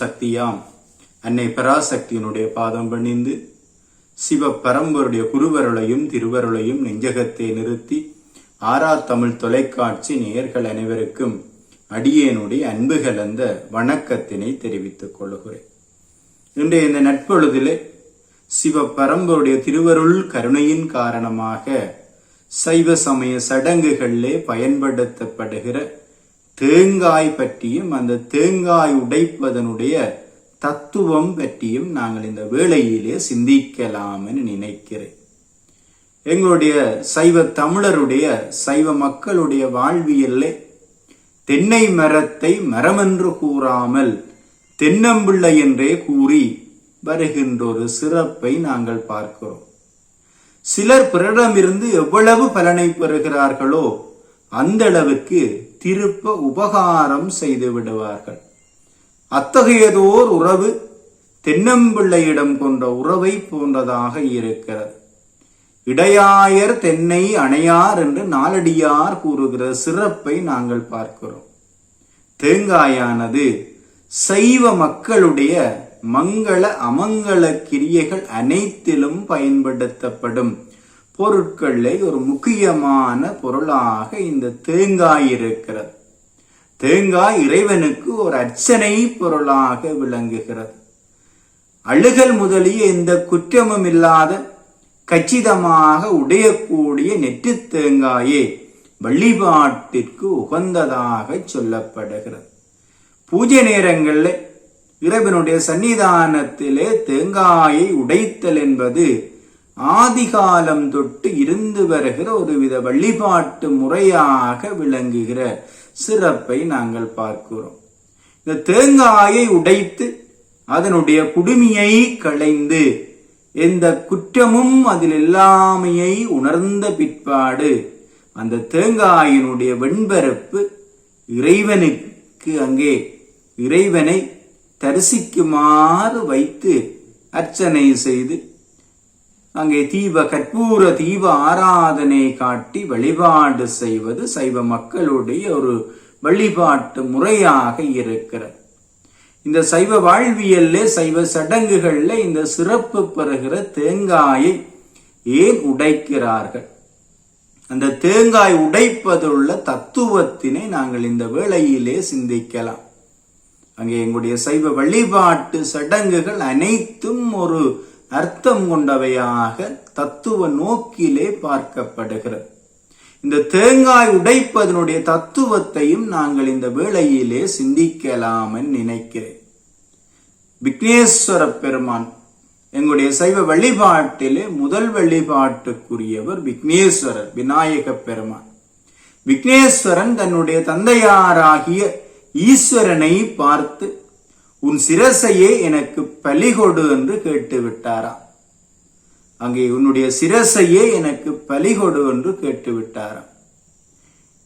சக்தியாம். அன்னை பராசக்தியினுடைய பாதம் பணிந்து சிவ பரம்பருடைய குருவருளையும் திருவருளையும் நெஞ்சகத்தை நிறுத்தி ஆரா தமிழ் தொலைக்காட்சி நேயர்கள் அனைவருக்கும் அடியேனுடைய அன்பு கலந்த வணக்கத்தினை தெரிவித்துக் கொள்கிறேன் இன்றைய இந்த நட்பொழுதிலே சிவ பரம்பருடைய திருவருள் கருணையின் காரணமாக சைவ சமய சடங்குகளிலே பயன்படுத்தப்படுகிற தேங்காய் பற்றியும் அந்த தேங்காய் உடைப்பதனுடைய தத்துவம் பற்றியும் நாங்கள் இந்த வேளையிலே சிந்திக்கலாம் என நினைக்கிறேன். எங்களுடைய சைவ தமிழருடைய சைவ மக்களுடைய வாழ்வியல்லே தென்னை மரத்தை மரமென்று கூறாமல் தென்னம்பிள்ளை என்றே கூறி வருகின்ற ஒரு சிறப்பை நாங்கள் பார்க்கிறோம். சிலர் பிறரிடமிருந்து எவ்வளவு பலனை பெறுகிறார்களோ அந்த அளவுக்கு திருப்ப உபகாரம் செய்து விடுவார்கள். அத்தகையதோர் உறவு தென்னம்பிள்ளையிடம் கொண்ட உறவை போன்றதாக இருக்கிறது. இடையாயர் தென்னை அணையார் என்று நாலடியார் கூறுகிற சிறப்பை நாங்கள் பார்க்கிறோம். தேங்காயானது சைவ மக்களுடைய மங்கள அமங்கல கிரியைகள் அனைத்திலும் பயன்படுத்தப்படும். பொருட்களை ஒரு முக்கியமான பொருளாக இந்த தேங்காய் இருக்கிறது. தேங்காய் இறைவனுக்கு ஒரு அர்ச்சனை பொருளாக விளங்குகிறது. அழுகல் முதலிய எந்த குற்றமும் இல்லாத கச்சிதமாக உடையக்கூடிய நெற்று தேங்காயே வழிபாட்டிற்கு உகந்ததாக சொல்லப்படுகிறது. பூஜை நேரங்களில் இறைவனுடைய சன்னிதானத்திலே தேங்காயை உடைத்தல் என்பது ஆதிகாலம் தொட்டு இருந்து வருகிற ஒருவித வழிபாட்டு முறையாக விளங்குகிற சிறப்பை நாங்கள் பார்க்கிறோம். இந்த தேங்காயை உடைத்து அதனுடைய குடுமியை களைந்து எந்த குற்றமும் அதில் இல்லாமையை உணர்ந்த பிற்பாடு அந்த தேங்காயினுடைய வெண்பரப்பு இறைவனுக்கு அங்கே இறைவனை தரிசிக்குமாறு வைத்து அர்ச்சனை செய்து அங்கே தீப கற்பூர தீப ஆராதனை காட்டி வழிபாடு செய்வது சைவ மக்களுடைய ஒரு வழிபாட்டு முறையாக இருக்கிறது. இந்த சைவ வாழ்வியல்ல சைவ சடங்குகள்ல இந்த சிறப்பு பெறுகிற தேங்காயை ஏன் உடைக்கிறார்கள்? அந்த தேங்காய் உடைப்பதுள்ள தத்துவத்தினை நாங்கள் இந்த வேளையிலே சிந்திக்கலாம். அங்கே எங்களுடைய சைவ வழிபாட்டு சடங்குகள் அனைத்தும் ஒரு அர்த்தம் கொண்டவையாக தத்துவ நோக்கிலே பார்க்கப்படுகிறது. இந்த தேங்காய் உடைப்பதனுடைய தத்துவத்தையும் நாங்கள் இந்த வேளையிலே சிந்திக்கலாம் நினைக்கிறேன். விக்னேஸ்வர பெருமான் எங்களுடைய சைவ வழிபாட்டிலே முதல் வழிபாட்டுக்குரியவர் விக்னேஸ்வரர் விநாயக பெருமான். விக்னேஸ்வரன் தன்னுடைய தந்தையாராகிய ஈஸ்வரனை பார்த்து உன் சிரசையே எனக்கு பலிகொடு என்று கேட்டு விட்டாராம் அங்கே உன்னுடைய சிரசையே எனக்கு பலிகொடு என்று கேட்டு விட்டாராம்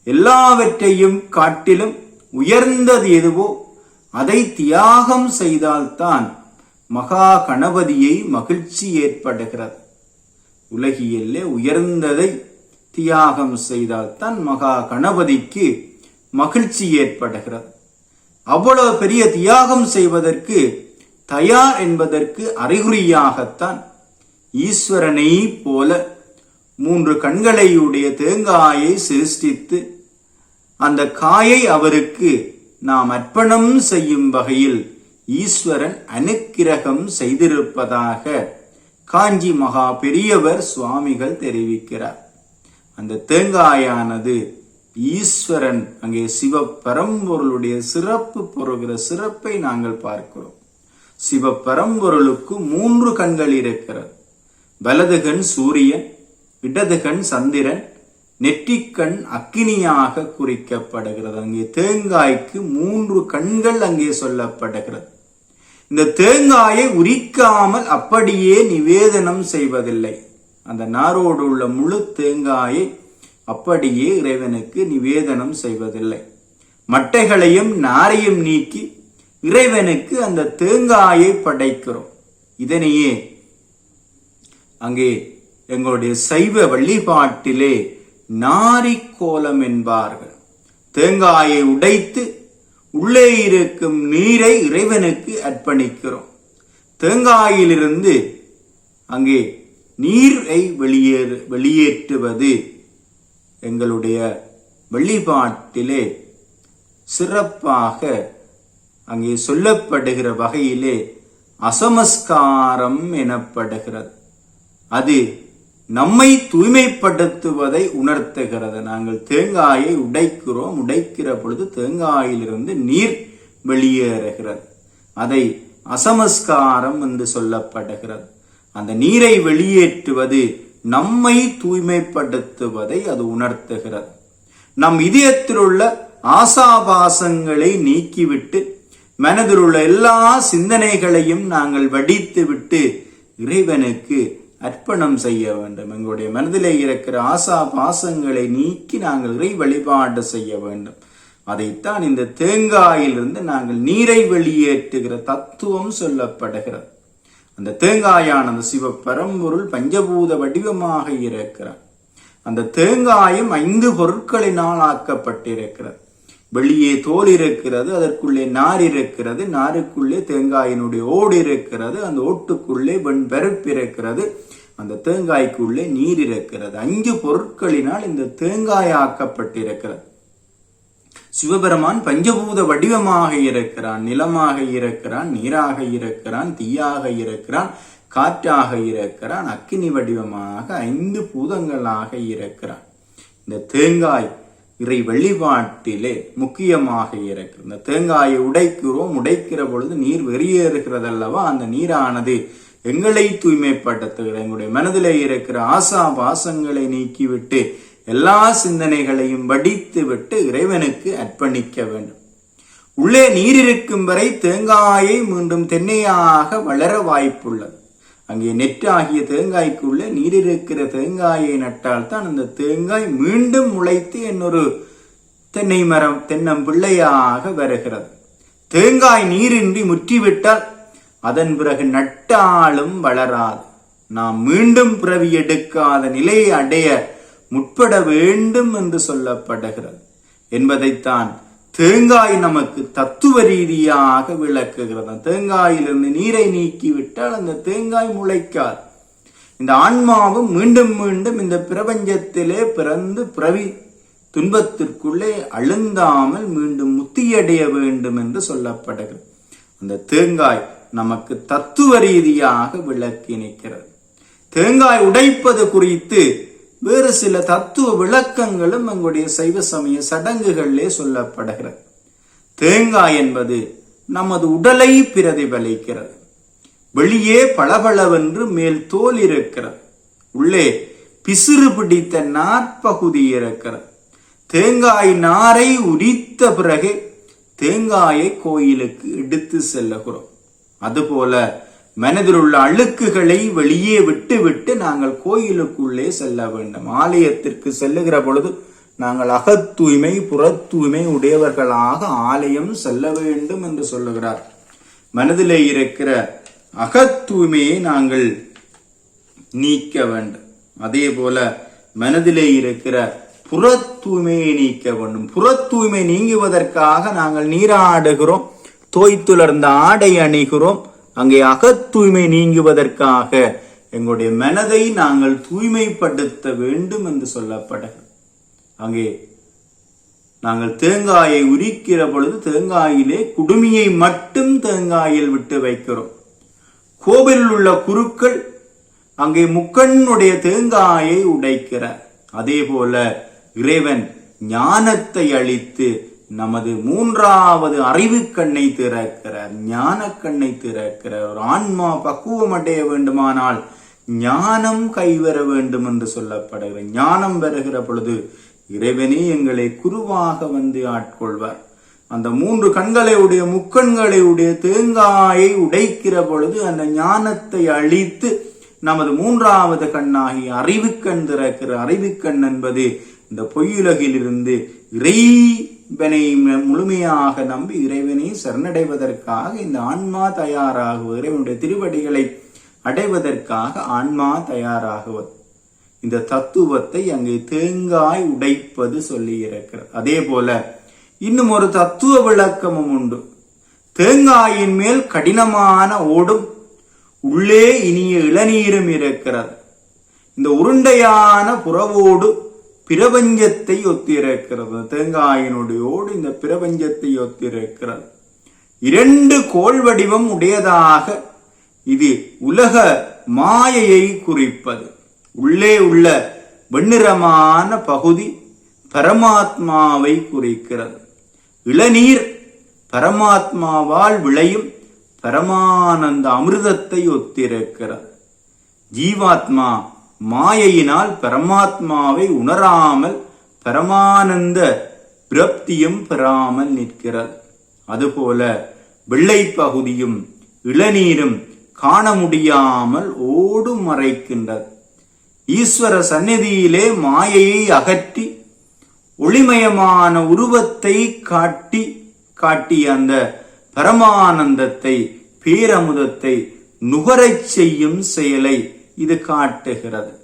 எல்லாவற்றையும் காட்டிலும் உயர்ந்தது எதுவோ அதை தியாகம் செய்தால்தான் மகா கணபதியை மகிழ்ச்சி ஏற்படுகிறது. உலகியல்லே உயர்ந்ததை தியாகம் செய்தால்தான் மகா கணபதிக்கு மகிழ்ச்சி ஏற்படுகிறது. அவ்வளவு பெரிய தியாகம் செய்வதற்கு தயார் என்பதற்கு அறிகுறியாகத்தான் ஈஸ்வரனை போல மூன்று கண்களையுடைய தேங்காயை சிருஷ்டித்து அந்த காயை அவருக்கு நாம் அர்ப்பணம் செய்யும் வகையில் ஈஸ்வரன் அனுக்கிரகம் செய்திருப்பதாக காஞ்சி மகா பெரியவர் சுவாமிகள் தெரிவிக்கிறார். அந்த தேங்காயானது ஈஸ்வரன் அங்கே சிவ பரம்பொருளுடைய சிறப்பு பொறுகிற சிறப்பை நாங்கள் பார்க்கிறோம். சிவ பரம்பொருளுக்கு மூன்று கண்கள் இருக்கிறது. வலது கண் சூரியன் இடது கண் சந்திரன் நெற்றிக்கண் அக்கினியாக குறிக்கப்படுகிறது. அங்கே தேங்காய்க்கு மூன்று கண்கள் அங்கே சொல்லப்படுகிறது. இந்த தேங்காயை உரிக்காமல் அப்படியே நிவேதனம் செய்வதில்லை. அந்த நாரோடு உள்ள முழு தேங்காயை அப்படியே இறைவனுக்கு நிவேதனம் செய்வதில்லை. மட்டைகளையும் நாரையும் நீக்கி இறைவனுக்கு அந்த தேங்காயை படைக்கிறோம். இதனையே அங்கே எங்களுடைய சைவ வழிபாட்டிலே நாரிக்கோலம் என்பார்கள். தேங்காயை உடைத்து உள்ளே இருக்கும் நீரை இறைவனுக்கு அர்ப்பணிக்கிறோம். தேங்காயிலிருந்து அங்கே நீரை வெளியேறு வெளியேற்றுவது எங்களுடைய வழிபாட்டிலே சிறப்பாக அங்கே சொல்லப்படுகிற வகையிலே அசமஸ்காரம் எனப்படுகிறது. அது நம்மை தூய்மைப்படுத்துவதை உணர்த்துகிறது. நாங்கள் தேங்காயை உடைக்கிறோம். உடைக்கிற பொழுது தேங்காயிலிருந்து நீர் வெளியேறுகிறது. அதை அசமஸ்காரம் என்று சொல்லப்படுகிறது. அந்த நீரை வெளியேற்றுவது நம்மை தூய்மைப்படுத்துவதை அது உணர்த்துகிறது. நம் இதயத்தில் உள்ள ஆசாபாசங்களை நீக்கிவிட்டு மனதில் உள்ள எல்லா சிந்தனைகளையும் நாங்கள் வடித்துவிட்டு இறைவனுக்கு அர்ப்பணம் செய்ய வேண்டும். எங்களுடைய மனதிலே இருக்கிற ஆசா பாசங்களை நீக்கி நாங்கள் இறை வழிபாடு செய்ய வேண்டும். அதைத்தான் இந்த தேங்காயிலிருந்து நாங்கள் நீரை வெளியேற்றுகிற தத்துவம் சொல்லப்படுகிறது. அந்த தேங்காயானது சிவ பரம்பொருள் பஞ்சபூத வடிவமாக இருக்கிறார். அந்த தேங்காயும் ஐந்து பொருட்களினால் ஆக்கப்பட்டிருக்கிறது வெளியே தோல் இருக்கிறது அதற்குள்ளே நார் இருக்கிறது நாருக்குள்ளே தேங்காயினுடைய ஓடு இருக்கிறது அந்த ஓட்டுக்குள்ளே வெண்பெருப்பு இருக்கிறது அந்த தேங்காய்க்குள்ளே நீர் இருக்கிறது. அஞ்சு பொருட்களினால் இந்த தேங்காய் ஆக்கப்பட்டிருக்கிறது. சிவபெருமான் பஞ்சபூத வடிவமாக இருக்கிறான் நிலமாக இருக்கிறான் நீராக இருக்கிறான் தீயாக இருக்கிறான் காற்றாக இருக்கிறான் அக்கினி வடிவமாக ஐந்து பூதங்களாக இருக்கிறான். இந்த தேங்காய் இறை வழிபாட்டிலே முக்கியமாக இருக்கிறது. இந்த தேங்காயை உடைக்கிறோம் உடைக்கிற பொழுது நீர் வெளியேறுகிறது அல்லவா அந்த நீரானது எங்களை தூய்மைப்படுத்துகிற எங்களுடைய மனதிலே இருக்கிற ஆசா பாசங்களை நீக்கிவிட்டு எல்லா சிந்தனைகளையும் வடித்துவிட்டு இறைவனுக்கு அர்ப்பணிக்க வேண்டும். உள்ளே நீர் இருக்கும் வரை தேங்காயை மீண்டும் தென்னையாக வளர வாய்ப்புள்ளது. அங்கே நெற்றாகிய தேங்காய்க்குள்ளே நீர் இருக்கிற தேங்காயை நட்டால் தான் அந்த தேங்காய் மீண்டும் முளைத்து என்னொரு தென்னை மரம் தென்னம் பிள்ளையாக வருகிறது. தேங்காய் நீரின்றி முற்றிவிட்டால் அதன் பிறகு நட்டாலும் வளராது. நாம் மீண்டும் பிறவி எடுக்காத நிலையை அடைய முற்பட வேண்டும் என்று சொல்லப்படுகிறது. என்பதைத்தான் தேங்காய் நமக்கு தத்துவ ரீதியாக விளக்குகிறது. தேங்காயிலிருந்து நீரை நீக்கிவிட்டால் அந்த தேங்காய் முளைக்காது. இந்த ஆன்மாவும் மீண்டும் மீண்டும் இந்த பிரபஞ்சத்திலே பிறந்து பிரவி துன்பத்திற்குள்ளே அழுந்தாமல் மீண்டும் முத்தியடைய வேண்டும் என்று சொல்லப்படுகிறது. அந்த தேங்காய் நமக்கு தத்துவ ரீதியாக விளக்கி நிற்கிறது. தேங்காய் உடைப்பது குறித்து வேறு சில தத்துவ விளக்கங்களும் எங்களுடைய சைவ சமய சடங்குகளிலே சொல்லப்படுகிறது. தேங்காய் என்பது நமது உடலை பிரதிபலிக்கிறது. வெளியே பளபளவென்று மேல் தோல் இருக்கிறது. உள்ளே பிசிறு பிடித்த நாற்பகுதி இருக்கிறது. தேங்காய் நாரை உரித்த பிறகு தேங்காயை கோயிலுக்கு எடுத்து செல்லுகிறோம். அதுபோல மனதில் உள்ள அழுக்குகளை வெளியே விட்டு விட்டு நாங்கள் கோயிலுக்குள்ளே செல்ல வேண்டும். ஆலயத்திற்கு செல்லுகிற பொழுது நாங்கள் அகத்தூய்மை புறத்தூய்மை உடையவர்களாக ஆலயம் செல்ல வேண்டும் என்று சொல்லுகிறார். மனதிலே இருக்கிற அகத்தூய்மையை நாங்கள் நீக்க வேண்டும். அதே போல மனதிலே இருக்கிற புற தூய்மையை நீக்க வேண்டும். புற தூய்மை நீங்குவதற்காக நாங்கள் நீராடுகிறோம். தோய்த்துலர்ந்த ஆடை அணிகிறோம். அங்கே அகத்தூய்மை நீங்குவதற்காக எங்களுடைய மனதை நாங்கள் தூய்மைப்படுத்த வேண்டும் என்று சொல்லப்படுகிறது அங்கே நாங்கள் தேங்காயை உரிக்கிற பொழுது தேங்காயிலே குடுமியை மட்டும் தேங்காயில் விட்டு வைக்கிறோம். கோவிலில் உள்ள குருக்கள் அங்கே முக்கண்ணுடைய தேங்காயை உடைக்கிறார். அதே போல இறைவன் ஞானத்தை அளித்து நமது மூன்றாவது அறிவு கண்ணை திறக்கிற ஞான கண்ணை திறக்கிற ஒரு ஆன்மா பக்குவம் அடைய வேண்டுமானால் ஞானம் கைவர வேண்டும் என்று சொல்லப்படுகிற ஞானம் வருகிற பொழுது இறைவனே எங்களை குருவாக வந்து ஆட்கொள்வார். அந்த மூன்று கண்களை உடைய முக்கண்களை உடைய தேங்காயை உடைக்கிற பொழுது அந்த ஞானத்தை அழித்து நமது மூன்றாவது கண்ணாகி அறிவுக்கண் திறக்கிற அறிவுக்கண் என்பது இந்த பொய்யுலகிலிருந்து இவனை முழுமையாக நம்பி இறைவனை சரணடைவதற்காக இந்த ஆன்மா தயாராகுவது இறைவனுடைய திருவடிகளை அடைவதற்காக ஆன்மா தயாராகுவது இந்த தத்துவத்தை அங்கே தேங்காய் உடைப்பது சொல்லி இருக்கிறது அதே போல இன்னும் ஒரு தத்துவ விளக்கமும் உண்டு. தேங்காயின் மேல் கடினமான ஓடும் உள்ளே இனிய இளநீரும் இருக்கிறது. இந்த உருண்டையான புறவோடு பிரபஞ்சத்தை ஒத்திருக்கிறது. தேங்காயினுடையோடு இந்த பிரபஞ்சத்தை ஒத்திருக்கிறது. இரண்டு கோள் வடிவம் உடையதாக இது உலக மாயையை குறிப்பது. உள்ளே உள்ள வெண்ணிறமான பகுதி பரமாத்மாவை குறிக்கிறது. இளநீர் பரமாத்மாவால் விளையும் பரமானந்த அமிர்தத்தை ஒத்திருக்கிறது. ஜீவாத்மா மாயையினால் பரமாத்மாவை உணராமல் பரமானந்த பிரப்தியும் பெறாமல் நிற்கிறது அதுபோல வெள்ளை பகுதியும் இளநீரும் காண முடியாமல் ஓடும் மறைக்கின்றது. ஈஸ்வர சந்நிதியிலே மாயையை அகற்றி ஒளிமயமான உருவத்தை காட்டி காட்டிய அந்த பரமானந்தத்தை பேரமுதத்தை நுகரச் செய்யும் செயலை இது காட்டுகிறது.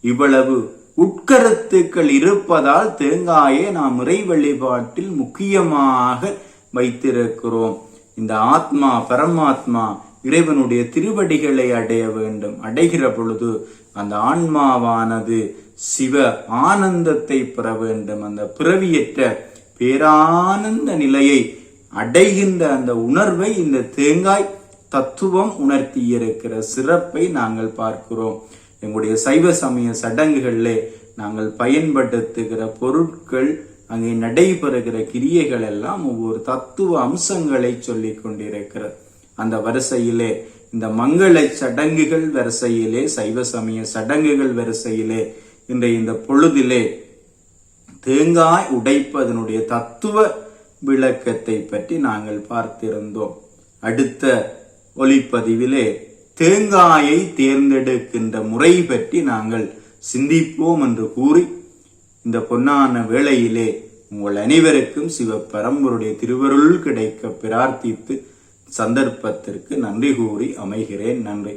இவ்வளவு உட்கருத்துக்கள் இருப்பதால் தேங்காயை நாம் இறை வழிபாட்டில் முக்கியமாக வைத்திருக்கிறோம். இந்த ஆத்மா பரமாத்மா இறைவனுடைய திருவடிகளை அடைய வேண்டும். அடைகிற பொழுது அந்த ஆன்மாவானது சிவ ஆனந்தத்தை பெற வேண்டும். அந்த பிறவியற்ற பேரானந்த நிலையை அடைகின்ற அந்த உணர்வை இந்த தேங்காய் தத்துவம் உணர்த்தியிருக்கிற சிறப்பை நாங்கள் பார்க்கிறோம். எங்களுடைய சைவ சமய சடங்குகளிலே நாங்கள் பயன்படுத்துகிற பொருட்கள் அங்கே நடைபெறுகிற கிரியைகள் எல்லாம் ஒவ்வொரு தத்துவ அம்சங்களை சொல்லிக் கொண்டிருக்கிறது. அந்த வரிசையிலே இந்த மங்கள சடங்குகள் வரிசையிலே சைவ சமய சடங்குகள் வரிசையிலே இன்றைய இந்த பொழுதிலே தேங்காய் உடைப்பதனுடைய தத்துவ விளக்கத்தை பற்றி நாங்கள் பார்த்திருந்தோம். அடுத்த ஒளிப்பதிவிலே தேங்காயை தேர்ந்தெடுக்கின்ற முறை பற்றி நாங்கள் சிந்திப்போம் என்று கூறி இந்த பொன்னான வேளையிலே உங்கள் அனைவருக்கும் சிவபரம்பருடைய திருவருள் கிடைக்க பிரார்த்தித்து சந்தர்ப்பத்திற்கு நன்றி கூறி அமைகிறேன். நன்றி.